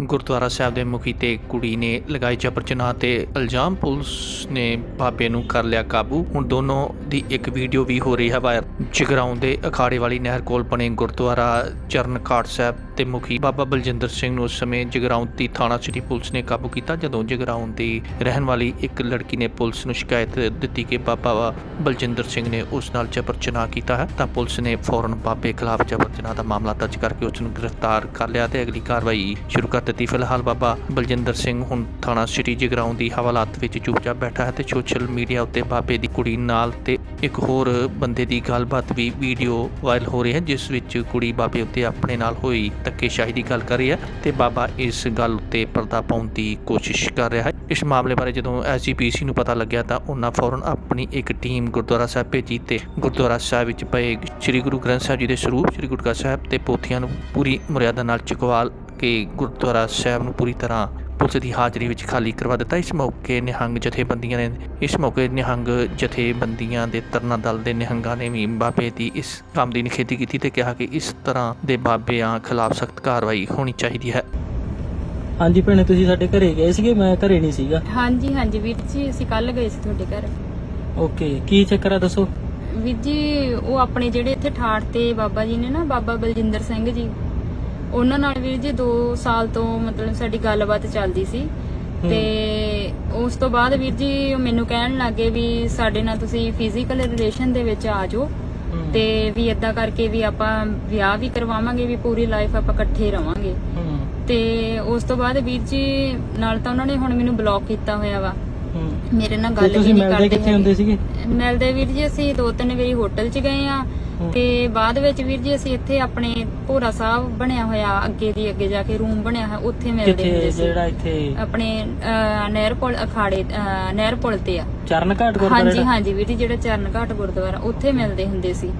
ਗੁਰਦੁਆਰਾ ਸਾਹਿਬ ਦੇ ਮੁਖੀ ਤੇ ਕੁੜੀ ਨੇ ਲਗਾਈ ਜਬਰ ਜਨਾਹ ਤੇ ਇਲਜ਼ਾਮ। ਪੁਲਿਸ ਨੇ ਬਾਬੇ ਨੂੰ ਕਰ ਲਿਆ ਕਾਬੂ। ਹੁਣ ਦੋਨੋਂ ਦੀ ਇੱਕ ਵੀਡੀਓ ਵੀ ਹੋ ਰਹੀ ਹੈ ਵਾਇਰ ਜਗਰਾਉਂ ਦੇ ਅਖਾੜੇ ਵਾਲੀ ਨਹਿਰ ਕੋਲ ਬਣੇ ਗੁਰਦੁਆਰਾ ਚਰਨ ਕਾਟ ਸਾਹਿਬ ਤੇ ਮੁਖੀ ਬਾਬਾ ਬਲਜਿੰਦਰ ਸਿੰਘ ਨੂੰ ਉਸ ਸਮੇਂ ਜਗਰਾਉਂ ਦੀ ਥਾਣਾ ਸਿਟੀ ਪੁਲਿਸ ਨੇ ਕਾਬੂ ਕੀਤਾ, ਜਦੋਂ ਜਗਰਾਉਂ ਦੀ ਰਹਿਣ ਵਾਲੀ ਇੱਕ ਲੜਕੀ ਨੇ ਪੁਲਿਸ ਨੂੰ ਸ਼ਿਕਾਇਤ ਦਿੱਤੀ ਕਿ ਬਾਬਾ ਬਲਜਿੰਦਰ ਸਿੰਘ ਨੇ ਉਸ ਨਾਲ ਜਬਰ ਜਨਾਹ ਕੀਤਾ ਹੈ। ਤਾਂ ਪੁਲਿਸ ਨੇ ਫੌਰਨ ਬਾਬੇ ਖਿਲਾਫ ਜਬਰ ਜਨਾਹ ਦਾ ਮਾਮਲਾ ਦਰਜ ਕਰਕੇ ਉਸ ਨੂੰ ਗ੍ਰਿਫਤਾਰ ਕਰ ਲਿਆ ਤੇ ਅਗਲੀ ਕਾਰਵਾਈ ਸ਼ੁਰੂ ਕਰ ਦਿੱਤੀ। ਫਿਲਹਾਲ ਬਾਬਾ ਬਲਜਿੰਦਰ ਸਿੰਘ ਹੁਣ ਥਾਣਾ ਸਿਟੀ ਜਗਰਾਉਂ ਦੀ ਹਵਾਲਾਤ ਵਿੱਚ ਚੁੱਪਚਾਪ ਬੈਠਾ ਹੈ ਤੇ ਸੋਸ਼ਲ ਮੀਡੀਆ ਉੱਤੇ ਬਾਬੇ ਦੀ ਕੁੜੀ ਨਾਲ ਤੇ ਇੱਕ ਹੋਰ ਬੰਦੇ ਦੀ ਗੱਲਬਾਤ ਵੀ ਵੀਡੀਓ ਵਾਇਰਲ ਹੋ ਰਹੀ ਹੈ, ਜਿਸ ਵਿੱਚ ਕੁੜੀ ਬਾਬੇ ਉੱਤੇ ਆਪਣੇ ਨਾਲ ਹੋਈ ਧੱਕੇਸ਼ਾਹੀ ਦੀ ਗੱਲ ਕਰ ਰਹੀ ਹੈ ਤੇ ਬਾਬਾ ਇਸ ਗੱਲ ਉੱਤੇ ਪਰਦਾ ਪਾਉਣ ਦੀ ਕੋਸ਼ਿਸ਼ ਕਰ ਰਿਹਾ ਹੈ। ਇਸ ਮਾਮਲੇ ਬਾਰੇ ਜਦੋਂ ਐਸਜੀਪੀਸੀ ਨੂੰ ਪਤਾ ਲੱਗਿਆ ਤਾਂ ਉਹਨਾਂ ਫੌਰਨ ਆਪਣੀ ਇੱਕ ਟੀਮ ਗੁਰਦੁਆਰਾ ਸਾਹਿਬ ਭੇਜੀ ਤੇ ਗੁਰਦੁਆਰਾ ਸਾਹਿਬ ਵਿੱਚ ਪਏ ਸ੍ਰੀ ਗੁਰੂ ਗ੍ਰੰਥ ਸਾਹਿਬ ਜੀ ਦੇ ਸਰੂਪ, ਸ੍ਰੀ ਗੁਟਕਾ ਸਾਹਿਬ ਤੇ ਪੋਥੀਆਂ ਨੂੰ ਪੂਰੀ ਮਰਿਆਦਾ ਨਾਲ ਚੁਕਵਾ ਕੇ ਗੁਰਦੁਆਰਾ ਸਾਹਿਬ ਨੂੰ ਪੂਰੀ ਤਰ੍ਹਾਂ ਪੁਲਿਸ ਦੀ ਹਾਜ਼ਰੀ ਵਿੱਚ ਖਾਲੀ ਕਰਵਾ ਦਿੱਤਾ। ਇਸ ਮੌਕੇ ਨਿਹੰਗ ਜਥੇਬੰਦੀਆਂ ਨੇ ਇਸ ਮੌਕੇ ਨਿਹੰਗ ਜਥੇਬੰਦੀਆਂ ਦੇ ਤਰਨਾ ਦਲ ਦੇ ਨਿਹੰਗਾਂ ਨੇ ਵੀ ਬਾਬੇ ਦੀ ਇਸ ਕੰਮ ਦੀ ਨਿਖੇਧੀ ਕੀਤੀ ਤੇ ਕਿਹਾ ਕਿ ਇਸ ਤਰ੍ਹਾਂ ਦੇ ਬਾਬਿਆਂ ਖਿਲਾਫ ਸਖਤ ਕਾਰਵਾਈ ਹੋਣੀ ਚਾਹੀਦੀ ਹੈ। ਹਾਂਜੀ ਭੈਣੇ ਤੁਸੀਂ ਸਾਡੇ ਘਰੇ ਗਏ ਸੀਗੇ? ਮੈਂ ਘਰੇ ਨਹੀਂ ਸੀਗਾ। ਹਾਂਜੀ ਹਾਂਜੀ ਵੀਰ ਜੀ ਅਸੀਂ ਕੱਲ ਗਏ ਸੀ ਤੁਹਾਡੇ ਘਰ। ਓਕੇ ਕੀ ਚੱਕਰ ਆ ਦੱਸੋ? ਵੀਰ ਜੀ ਉਹ ਆਪਣੇ ਜਿਹੜੇ ਇੱਥੇ ਠਾੜ ਤੇ ਬਾਬਾ ਜੀ ਨੇ ਨਾ ਬਾਬਾ ਬਲਜਿੰਦਰ ਸਿੰਘ ਜੀ ਉਹਨਾਂ ਨਾਲ ਵੀਰ ਜੀ 2 ਸਾਲ ਤੋਂ ਮਤਲਬ ਸਾਡੀ ਗੱਲਬਾਤ ਚੱਲਦੀ ਸੀ। ਤੇ ਉਸ ਤੋਂ ਬਾਅਦ ਵੀਰ ਜੀ ਉਹ ਮੈਨੂੰ ਕਹਿਣ ਲੱਗੇ ਵੀ ਸਾਡੇ ਨਾਲ ਤੁਸੀਂ ਫਿਜ਼ੀਕਲ ਰਿਲੇਸ਼ਨ ਦੇ ਵਿੱਚ ਆ ਜਾਓ। ਤੇ ਵੀ ਇਦਾਂ ਕਰਕੇ ਵੀ ਆਪਾਂ ਵਿਆਹ ਵੀ ਕਰਵਾਵਾਂਗੇ ਵੀ ਪੂਰੀ ਲਾਈਫ ਆਪਾਂ ਇਕੱਠੇ ਰਵਾਂਗੇ। ਤੇ ਉਸ ਤੋਂ ਬਾਅਦ ਵੀਰ ਜੀ ਨਾਲ ਤਾਂ ਉਹਨਾਂ ਨੇ ਹੁਣ ਮੈਨੂੰ ਬਲੌਕ ਕੀਤਾ ਹੋਇਆ ਵਾ। ਮੇਰੇ ਨਾਲ ਗੱਲ ਵੀ ਤੁਸੀਂ ਨਹੀਂ ਮਿਲਦੇ ਕਰਦੇ ਕਿੱਥੇ ਹੁੰਦੇ ਸੀਗੇ। ਮਿਲਦੇ ਵੀਰ ਜੀ ਅਸੀਂ ਦੋ ਤਿੰਨ ਵਾਰੀ ਹੋਟਲ 'ਚ ਗਏ ਆ। ਤੇ ਬਾਅਦ ਵਿੱਚ ਵੀਰ ਜੀ ਅਸੀਂ ਇੱਥੇ ਆਪਣੇ ਭੋਰਾ ਸਾਹਿਬ ਬਣਿਆ ਹੋਇਆ ਅੱਗੇ ਦੀ ਅੱਗੇ ਜਾ ਕੇ ਰੂਮ ਬਣਿਆ ਹੈ ਉੱਥੇ ਮਿਲਦੇ ਹੁੰਦੇ ਸੀ। ਜਿਹੜਾ ਇੱਥੇ? ਆਪਣੇ ਅਹ, ਨਹਿਰ ਪੁਲ ਅਖਾੜੇ ਅਹ, ਨਹਿਰ ਪੁਲ ਤੇ ਆ। ਚਰਨ ਘਾਟ ਗੁਰਦੁਆਰਾ ਹਾਂਜੀ? ਹਾਂਜੀ ਵੀਰ ਜੀ ਜਿਹੜਾ ਚਰਨ ਘਾਟ ਗੁਰਦੁਆਰਾ ਉੱਥੇ ਮਿਲਦੇ ਹੁੰਦੇ ਸੀ.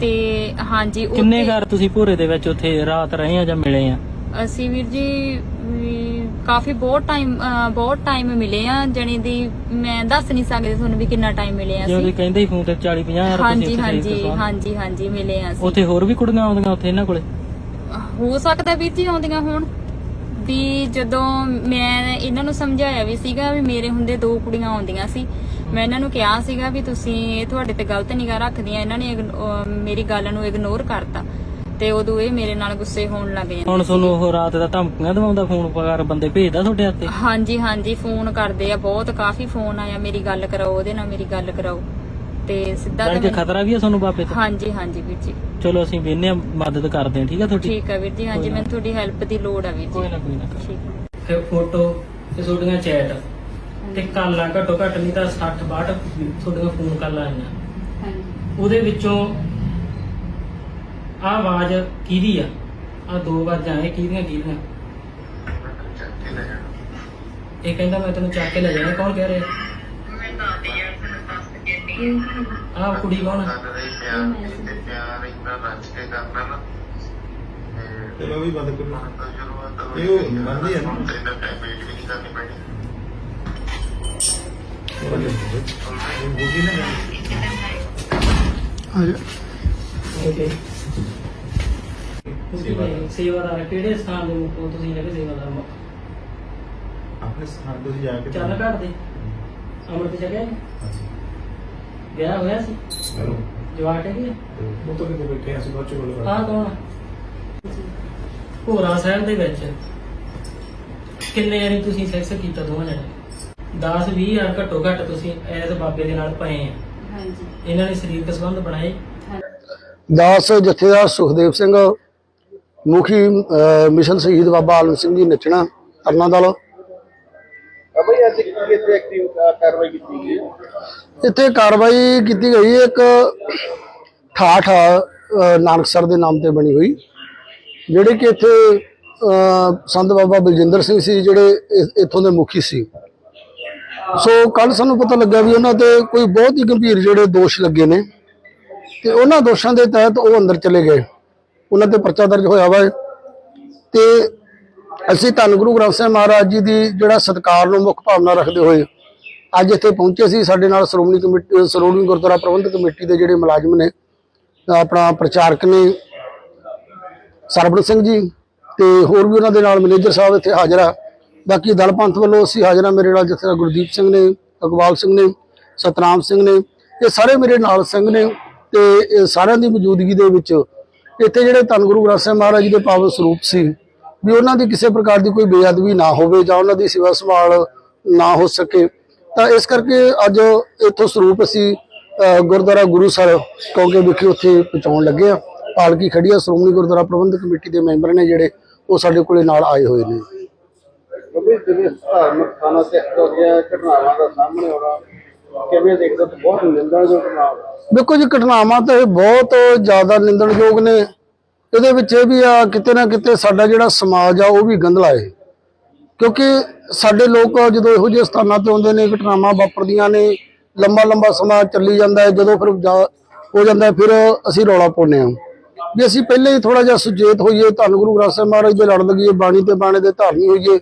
ਤੇ ਹਾਂਜੀ ਕਿੰਨੇ ਉੱਥੇ- ਘਰ ਤੁਸੀਂ ਭੋਰੇ ਦੇ ਵਿੱਚ ਉੱਥੇ ਰਾਤ ਰਹੇ ਆ ਜਾਂ ਮਿਲੇ ਆ? ਅਸੀਂ ਵੀਰ ਜੀ ਵੀ ਕਾਫੀ ਬਹੁਤ ਟਾਈਮ ਬਹੁਤ ਟਾਈਮ ਮਿਲੇ ਆ ਜਣੀ ਦੀ ਮੈਂ ਦੱਸ ਨਹੀਂ ਸਕਦੀ ਤੁਹਾਨੂੰ ਵੀ ਕਿੰਨਾ ਟਾਈਮ ਮਿਲੇ ਆ ਜਿਵੇਂ ਅਸੀਂ। ਤੁਸੀਂ ਕਹਿੰਦੇ ਸੀ ਫੋਨ ਤੇ 40 50 ਹਜ਼ਾਰ ਹਾਂਜੀ ਹਾਂਜੀ ਹਾਂਜੀ ਹਾਂਜੀ ਮਿਲੇ ਆ ਅਸੀਂ। ਉੱਥੇ ਹੋਰ ਵੀ ਕੁੜੀਆਂ ਆਉਂਦੀਆਂ ਉੱਥੇ ਇਹਨਾਂ ਕੋਲੇ? ਹੋ ਸਕਦਾ ਵੀਰ ਜੀ ਆਉਂਦੀਆਂ ਹੋਣ। ਵੀ ਜਦੋਂ ਮੈਂ ਇਹਨਾਂ ਨੂੰ ਸਮਝਾਇਆ ਵੀ ਸੀਗਾ ਵੀ ਮੇਰੇ ਹੁੰਦੇ ਦੋ ਕੁੜੀਆਂ ਆਉਂਦੀਆਂ ਸੀ। ਮੈਂ ਇਹਨਾਂ ਨੂੰ ਕਿਹਾ ਸੀਗਾ ਵੀ ਤੁਸੀਂ ਇਹ ਤੁਹਾਡੇ ਤੇ ਗਲਤ ਨਿਗਾਹ ਰੱਖਦੀਆਂ ਇਹਨਾਂ ਨੇ ਮੇਰੀ ਗੱਲ ਨੂੰ ਇਗਨੋਰ ਕਰਤਾ। ਤੇ ਉਦੋਂ ਇਹ ਮੇਰੇ ਨਾਲ ਗੁੱਸੇ ਹੋਣ ਲੱਗ ਜਾਂਦੇ। ਹੁਣ ਤੁਹਾਨੂੰ ਉਹ ਰਾਤ ਦਾ ਧਮਕੀਆਂ ਦਵਾਉਂਦਾ ਫੋਨ ਪਗਾਰ ਬੰਦੇ ਭੇਜਦਾ ਤੁਹਾਡੇ ਹੱਥੇ? ਹਾਂਜੀ ਹਾਂਜੀ ਫੋਨ ਕਰਦੇ ਆ ਬਹੁਤ ਕਾਫੀ ਫੋਨ ਆਇਆ ਮੇਰੀ ਗੱਲ ਕਰਾਓ ਉਹਦੇ ਨਾਲ ਮੇਰੀ ਗੱਲ ਕਰਾਓ। ਤੇ ਸਿੱਧਾ ਤਾਂ ਕਿ ਖਤਰਾ ਵੀ ਆ ਤੁਹਾਨੂੰ ਬਾਬੇ ਤੋਂ? ਹਾਂਜੀ ਹਾਂਜੀ ਵੀਰ ਜੀ। ਚਲੋ ਅਸੀਂ ਵੇਨੇ ਮਦਦ ਕਰਦੇ ਹਾਂ ਠੀਕ ਆ ਤੁਹਾਡੀ? ਠੀਕ ਆ ਵੀਰ ਜੀ ਹਾਂਜੀ ਮੈਨੂੰ ਤੁਹਾਡੀ ਹੈਲਪ ਦੀ ਲੋੜ ਆ ਵੀਰ ਕੋਈ ਜੀ ਨਾ ਕੋਈ ਨਾ। ਠੀਕ ਆ। ਫਿਰ ਫੋਟੋ ਤੇ ਤੁਹਾਡੀਆਂ ਚੈਟ। ਤੇ ਕਾਲਾਂ ਘੱਟੋ ਘੱਟ ਨਹੀਂ ਤਾਂ 60 62 ਤੁਹਾਡੀਆਂ ਫੋਨ ਕਾਲਾਂ ਆਈਆਂ। ਹਾਂਜੀ। ਉਹਦੇ ਵਿੱਚੋਂ ਆਹ ਆਵਾਜ਼ ਕਿਹਦੀ ਆ? ਆ ਦੋ ਆਵਾਜ਼ਾਂ ਇਹ ਕਿਹਦੀਆਂ ਕਿਹਦੀਆਂ? ਇਹ ਕਹਿੰਦਾ ਮੈਂ ਤੈਨੂੰ ਚੱਕ ਕੇ ਲੈ ਜਾਣਾ ਕੌਣ ਕਹਿ ਰਿਹਾ? ਆਹ ਕੁੜੀ ਕੌਣ ਆ? ਚਲੋ ਵੀ ਬੰਦ ਕਰੋ ਇਹ ਉਹ ਮੰਨਦੀ ਹੈ ਨਾ। ਬੋਲੀ ਨਾ। ਓਕੇ ਤੁਸੀਂ ਸੇਵਾਦਾਰ ਕਿਹੜੇ ਸਥਾਨ ਦੇ ਮੁੱਖ ਹੋ? ਤੁਸੀਂ ਹੈਗੇ ਸੇਵਾਦਾਰ ਮੁੱਖ। ਆਪਣੇ ਸਥਾਨ ਤੋਂ ਜਾ ਕੇ ਚੱਲ ਘਾਟ ਦੇ। ਅੰਮ੍ਰਿਤ ਛਕਿਆ ਜੀ? ਵਿਆਹ ਹੋਇਆ ਸੀ? ਜਵਾਕ ਹੈਗੇ ਉਹ ਤੋਂ ਕਿਤੇ ਬੈਠੇ ਅਸੀਂ ਬਾਅਦ ਚ ਗੱਲ ਆਹ ਕੌਣ ਆ? ਭੋਰਾ ਸਾਹਿਬ ਦੇ ਵਿੱਚ। ਕਿੰਨੇ ਵਾਰੀ ਤੁਸੀਂ ਸੈਕਸ ਕੀਤਾ ਦੋਵਾਂ ਜਣੇ 10 20 ਹਜ਼ਾਰ ਘੱਟੋ ਘੱਟ ਤੁਸੀਂ ਐਸ ਬਾਬੇ ਦੇ ਨਾਲ ਪਏ ਆ। ਹਾਂਜੀ। ਇਹਨਾਂ ਨੇ ਸਰੀਰਕ ਸੰਬੰਧ ਬਣਾਏ। ਦਾਸ ਜਥੇਦਾਰ ਸੁਖਦੇਵ ਸਿੰਘ ਮੁਖੀ ਮਿਸ਼ਨ ਸ਼ਹੀਦ ਬਾਬਾ ਆਲਮ ਸਿੰਘ ਜੀ ਨੱਚਣਾ ਤਰਨਾ ਦਲ ਅਬਈ ਅੱਜ ਕੀ ਇੱਥੇ ਐਕਟਿਵ ਕਾਰਵਾਈ ਕੀਤੀ ਗਈ ਇੱਥੇ ਕਾਰਵਾਈ ਕੀਤੀ ਗਈ ਇੱਕ ਠਾਠ ਨਾਨਕਸਰ ਦੇ ਨਾਮ ਤੇ ਬਣੀ ਹੋਈ ਜਿਹੜੇ ਕਿ ਇੱਥੇ ਸੰਤ ਬਾਬਾ ਬਲਜਿੰਦਰ ਸਿੰਘ ਸੀ ਜਿਹੜੇ ਇੱਥੋਂ ਦੇ ਮੁਖੀ ਸੀ। ਸੋ ਕੱਲ ਸਾਨੂੰ ਪਤਾ ਲੱਗਾ ਵੀ ਉਹਨਾਂ ਤੇ ਕੋਈ ਬਹੁਤ ਹੀ ਗੰਭੀਰ ਜਿਹੜੇ ਦੋਸ਼ ਲੱਗੇ ਨੇ। ਤੇ ਉਹਨਾਂ ਦੋਸ਼ਾਂ ਦੇ ਤਹਿਤ ਉਹ ਅੰਦਰ ਚਲੇ ਗਏ। ਉਹਨਾਂ ਤੇ ਪਰਚਾ ਦਰਜ ਹੋਇਆ ਵਾ। ਤੇ ਅਸੀਂ ਧੰਨ ਗੁਰੂ ਗ੍ਰੰਥ ਸਾਹਿਬ ਮਹਾਰਾਜ ਜੀ ਦੀ ਜਿਹੜਾ ਸਤਿਕਾਰ ਨੂੰ ਮੁੱਖ ਭਾਵਨਾ ਰੱਖਦੇ ਹੋਏ ਅੱਜ ਇੱਥੇ ਪਹੁੰਚੇ ਸੀ। ਸਾਡੇ ਨਾਲ ਸ਼੍ਰੋਮਣੀ ਕਮੇਟੀ, ਸ਼੍ਰੋਮਣੀ ਗੁਰਦੁਆਰਾ ਪ੍ਰਬੰਧਕ ਕਮੇਟੀ ਦੇ ਜਿਹੜੇ ਮੁਲਾਜ਼ਮ ਨੇ, ਆਪਣਾ ਪ੍ਰਚਾਰਕ ਨੇ ਸਰਬਣ ਸਿੰਘ ਜੀ ਤੇ ਹੋਰ ਵੀ ਉਹਨਾਂ ਦੇ ਨਾਲ ਮੈਨੇਜਰ ਸਾਹਿਬ ਇੱਥੇ ਹਾਜ਼ਰ ਆ। ਬਾਕੀ ਦਲ ਪੰਥ ਵੱਲੋਂ ਅਸੀਂ ਹਾਜ਼ਰ ਆ ਮੇਰੇ ਨਾਲ ਜਿੱਥੇ ਗੁਰਦੀਪ ਸਿੰਘ ਨੇ ਅਕਬਾਲ ਸਿੰਘ ਨੇ, ਸਤਨਾਮ ਸਿੰਘ ਨੇ। ਇਹ ਸਾਰੇ ਮੇਰੇ ਨਾਲ ਸਿੰਘ ਨੇ। ਤੇ ਇਹ ਸਾਰਿਆਂ ਦੀ ਮੌਜੂਦਗੀ ਦੇ ਵਿੱਚ ਇੱਥੇ ਜਿਹੜੇ ਧੰਨ ਗੁਰੂ ਗ੍ਰੰਥ ਸਾਹਿਬ ਮਹਾਰਾਜ ਜੀ ਦੇ ਪਾਵਨ ਸਰੂਪ ਸੀ ਵੀ ਉਹਨਾਂ ਦੀ ਕਿਸੇ ਪ੍ਰਕਾਰ ਦੀ ਕੋਈ ਬੇਅਦਬੀ ਨਾ ਹੋਵੇ ਜਾਂ ਉਹਨਾਂ ਦੀ ਸੇਵਾ ਸੰਭਾਲ ਨਾ ਹੋ ਸਕੇ। ਤਾਂ ਇਸ ਕਰਕੇ ਅੱਜ ਇੱਥੋਂ ਸਰੂਪ ਅਸੀਂ ਅ, ਗੁਰਦੁਆਰਾ ਗੁਰੂਸਰ ਕਿਉਂਕਿ ਵਿਖੇ ਉੱਥੇ ਪਹੁੰਚਾਉਣ ਲੱਗੇ ਆ ਪਾਲਕੀ ਖੜੀ ਆ ਸ਼੍ਰੋਮਣੀ ਗੁਰਦੁਆਰਾ ਪ੍ਰਬੰਧਕ ਕਮੇਟੀ ਦੇ ਮੈਂਬਰ ਨੇ ਜਿਹੜੇ ਉਹ ਸਾਡੇ ਕੋਲੇ ਨਾਲ ਆਏ ਹੋਏ ਨੇ। ਜਿਵੇਂ ਧਾਰਮਿਕ ਸਥਾਨਾਂ ਤੇ ਇਹੋ ਜਿਹੀਆਂ ਘਟਨਾਵਾਂ ਦਾ ਸਾਹਮਣੇ ਆਉਣਾ ਕਿਵੇਂ ਦੇਖਦੇ ਹੋ? ਬਹੁਤ ਨਿੰਦਣਯੋਗ ਘਟਨਾ ਦੇਖੋ ਜੀ, ਘਟਨਾਵਾਂ ਤਾਂ ਇਹ ਬਹੁਤ ਜ਼ਿਆਦਾ ਨਿੰਦਣਯੋਗ ਨੇ। ਇਹਦੇ ਵਿੱਚ ਇਹ ਵੀ ਆ, ਕਿਤੇ ਨਾ ਕਿਤੇ ਸਾਡਾ ਜਿਹੜਾ ਸਮਾਜ ਆ, ਉਹ ਵੀ ਗੰਧਲਾ ਏ। ਕਿਉਂਕਿ ਸਾਡੇ ਲੋਕ ਜਦੋਂ ਇਹੋ ਜਿਹੇ ਸਥਾਨਾਂ ਤੇ ਆਉਂਦੇ ਨੇ, ਘਟਨਾਵਾਂ ਵਾਪਰਦੀਆਂ ਨੇ, ਲੰਬਾ ਲੰਬਾ ਸਮਾਂ ਚੱਲੀ ਜਾਂਦਾ ਹੈ, ਜਦੋਂ ਫਿਰ ਜਾ- ਹੋ ਜਾਂਦਾ ਫਿਰ ਅਸੀਂ ਰੌਲਾ ਪਾਉਂਦੇ ਹਾਂ। ਵੀ ਅਸੀਂ ਪਹਿਲੇ ਹੀ ਥੋੜਾ ਜਿਹਾ ਸੁਚੇਤ ਹੋਈਏ, ਧੰਨ ਗੁਰੂ ਗ੍ਰੰਥ ਸਾਹਿਬ ਮਹਾਰਾਜ ਦੇ ਲੜ ਲਗੀਏ, ਬਾਣੀ ਤੇ ਬਾਣੇ ਦੇ ਧਾਰਨੀ ਹੋਈਏ।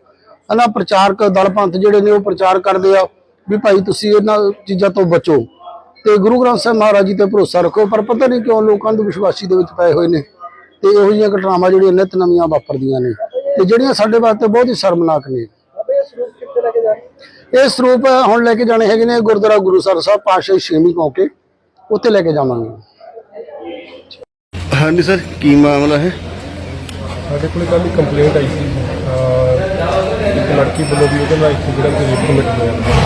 ਹਨਾ, ਪ੍ਰਚਾਰਕ ਦਲ ਪੰਥ ਜਿਹੜੇ ਨੇ, ਉਹ ਪ੍ਰਚਾਰ ਕਰਦੇ ਆ। ਵੀ ਭਾਈ ਤੁਸੀਂ ਇਹਨਾਂ ਚੀਜ਼ਾਂ ਤੋਂ ਬਚੋ। ਤੇ ਗੁਰੂ ਗ੍ਰੰਥ ਸਾਹਿਬ ਮਹਾਰਾਜ ਜੀ ਤੇ ਭਰੋਸਾ ਰੱਖੋ ਪਰ ਪਤਾ ਨਹੀਂ ਕਿਉਂ ਲੋਕਾਂ ਨੂੰ ਵਿਸ਼ਵਾਸੀ ਦੇ ਵਿੱਚ ਪਏ ਹੋਏ ਨੇ। ਤੇ ਇਹੋ ਜਿਹੀਆਂ ਘਟਨਾਵਾਂ ਜਿਹੜੀਆਂ ਨਿਤ ਨਵੀਆਂ ਵਾਪਰਦੀਆਂ ਨੇ। ਤੇ ਜਿਹੜੀਆਂ ਸਾਡੇ ਵਾਸਤੇ ਬਹੁਤ ਹੀ ਸ਼ਰਮਨਾਕ ਨੇ। ਇਹ ਸਰੂਪ ਹੁਣ ਲੈ ਕੇ ਜਾਣੇ ਹੈਗੇ ਨੇ ਗੁਰਦੁਆਰਾ ਗੁਰੂਸਰ ਸਾਹਿਬ ਪਾਸ਼ਾ ਛੇਵੀਂ ਮੌਕੇ। ਉੱਥੇ ਲੈ ਕੇ ਜਾਵਾਂਗੇ। ਹਾਂਜੀ ਸਰ ਕੀ ਮਾਮਲਾ ਹੈ? ਸਾਡੇ ਕੋਲ ਇੱਕ ਕੰਪਲੇਂਟ ਆਈ ਸੀ। ਇੱਕ ਲੜਕੀ ਵੱਲੋਂ ਵੀ ਉਹਦੇ ਨਾਲ ਇੱਥੇ ਜਿਹੜਾ ਕੋਈ ਰੇਪ ਕਮਿਟ ਹੋਇਆ।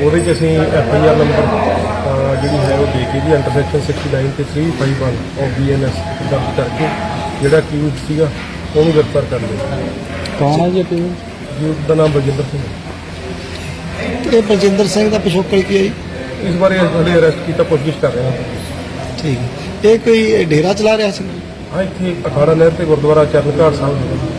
ਉਹਦੇ 'ਚ ਅਸੀਂ ਐਫ ਆਈ ਆਰ ਨੰਬਰ ਜਿਹੜੀ ਹੈ ਉਹ ਦੇ ਕੇ ਜੀ ਅੰਡਰ ਸੈਕਸ਼ਨ 69 ਤੇ 351 ਆਫ ਬੀਐਨਐਸ ਦਰਜ ਕਰਕੇ ਜਿਹੜਾ ਅਕਿਊਜ਼ ਸੀਗਾ ਉਹਨੂੰ ਗ੍ਰਿਫਤਾਰ ਕਰ ਲਿਆ ਕੌਣ ਹੈ ਜੀ ਤੇ ਜੀ ਉਹਦਾ ਨਾਮ ਬਲਜਿੰਦਰ ਸਿੰਘ। ਇਹ ਬਲਜਿੰਦਰ ਸਿੰਘ ਦਾ ਪਿਛੋਕੜ ਕੀ ਹੈ ਜੀ? ਇਸ ਬਾਰੇ ਹਲੇ ਅਰੈਸਟ ਕੀਤਾ ਪੁੱਛਗਿੱਛ ਕਰ ਰਹੇ ਹਾਂ ਠੀਕ ਹੈ ਇਹ ਕੋਈ ਡੇਰਾ ਚਲਾ ਰਿਹਾ ਸੀ ਹਾਂ ਇੱਥੇ ਅਖਾੜਾ ਨਹਿਰ ਤੇ ਗੁਰਦੁਆਰਾ ਚਰਨਘਾਟ ਸਾਹਿਬ ਹੈ।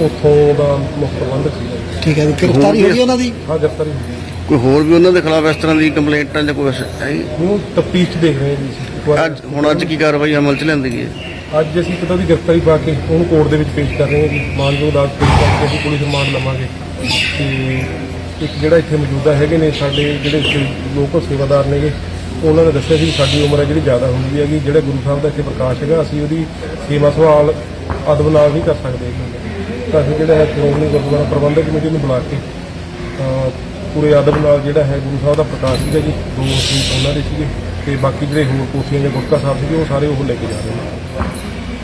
ਉੱਥੋਂ ਦਾ ਮੁੱਖ ਪ੍ਰਬੰਧਕ ਸੀ ਠੀਕ ਹੈ ਜੀ ਗ੍ਰਿਫਤਾਰੀ ਹੋਈ ਉਹਨਾਂ ਦੀ? ਹਾਂ ਗ੍ਰਿਫਤਾਰੀ ਹੋਈ ਹੈ। ਕੋਈ ਹੋਰ ਵੀ ਉਹਨਾਂ ਦੇ ਖਿਲਾਫ ਇਸ ਤਰ੍ਹਾਂ ਦੀ ਕੰਪਲੇਂਟਾਂ ਜਾਂ ਕੋਈ ਹੈ ਨੂੰ ਤਫਤੀਸ਼ 'ਚ ਦੇਖ ਰਹੇ ਹਾਂ ਜੀ ਅਸੀਂ। ਇੱਕ ਵਾਰ ਅੱਜ ਹੁਣ ਅੱਜ ਕੀ ਕਾਰਵਾਈ ਅਮਲ ਚ ਲਿਆਂਦੀ ਗਈ ਹੈ? ਅੱਜ ਅਸੀਂ ਪਤਾ ਦੀ ਗ੍ਰਿਫਤਾਰੀ ਪਾ ਕੇ ਉਹਨੂੰ ਕੋਰਟ ਦੇ ਵਿੱਚ ਪੇਸ਼ ਕਰ ਰਹੇ ਹਾਂ ਜੀ। ਮਾਨਯੋਗ ਅਦਾਲਤ ਪੇਸ਼ ਕਰਕੇ ਅਸੀਂ ਪੁਲਿਸ ਰਿਮਾਂਡ ਲਵਾਂਗੇ। ਤੇ ਇੱਕ ਜਿਹੜਾ ਇੱਥੇ ਮੌਜੂਦਾ ਹੈਗੇ ਨੇ ਸਾਡੇ ਜਿਹੜੇ ਸੇ- ਲੋਕ ਸੇਵਾਦਾਰ ਨੇਗੇ ਉਹਨਾਂ ਨੇ ਦੱਸਿਆ ਸੀ ਵੀ ਸਾਡੀ ਉਮਰ ਹੈ ਜਿਹੜੀ ਜ਼ਿਆਦਾ ਹੁੰਦੀ ਹੈਗੀ। ਜਿਹੜਾ ਗੁਰੂ ਸਾਹਿਬ ਦਾ ਇੱਥੇ ਪ੍ਰਕਾਸ਼ ਹੈਗਾ ਅਸੀਂ ਉਹਦੀ ਸੇਵਾ ਸੰਭਾਲ ਅਦਬ ਨਾਲ ਨਹੀਂ ਕਰ ਸਕਦੇ। ਤਾਂ ਅਸੀਂ ਜਿਹੜਾ ਹੈ ਸ਼੍ਰੋਮਣੀ ਗੁਰਦੁਆਰਾ ਪ੍ਰਬੰਧਕ ਕਮੇਟੀ ਨੂੰ ਬੁਲਾ ਕੇ ਤਾਂ ਪੂਰੇ ਅਦਬ ਨਾਲ ਜਿਹੜਾ ਹੈ ਗੁਰੂ ਸਾਹਿਬ ਦਾ ਪ੍ਰਕਾਸ਼ ਸੀਗਾ ਜੀ, ਦੋ ਸੀ ਉਹਨਾਂ ਦੇ ਸੀਗੇ ਤੇ ਬਾਕੀ ਜਿਹੜੇ ਹੋਰ ਕੋਠੀਆਂ ਜਾਂ ਗੁਟਕਾ ਸਾਹਿਬ ਸੀਗੇ ਉਹ ਸਾਰੇ ਉਹ ਲੈ ਕੇ ਜਾ ਰਹੇ ਨੇ।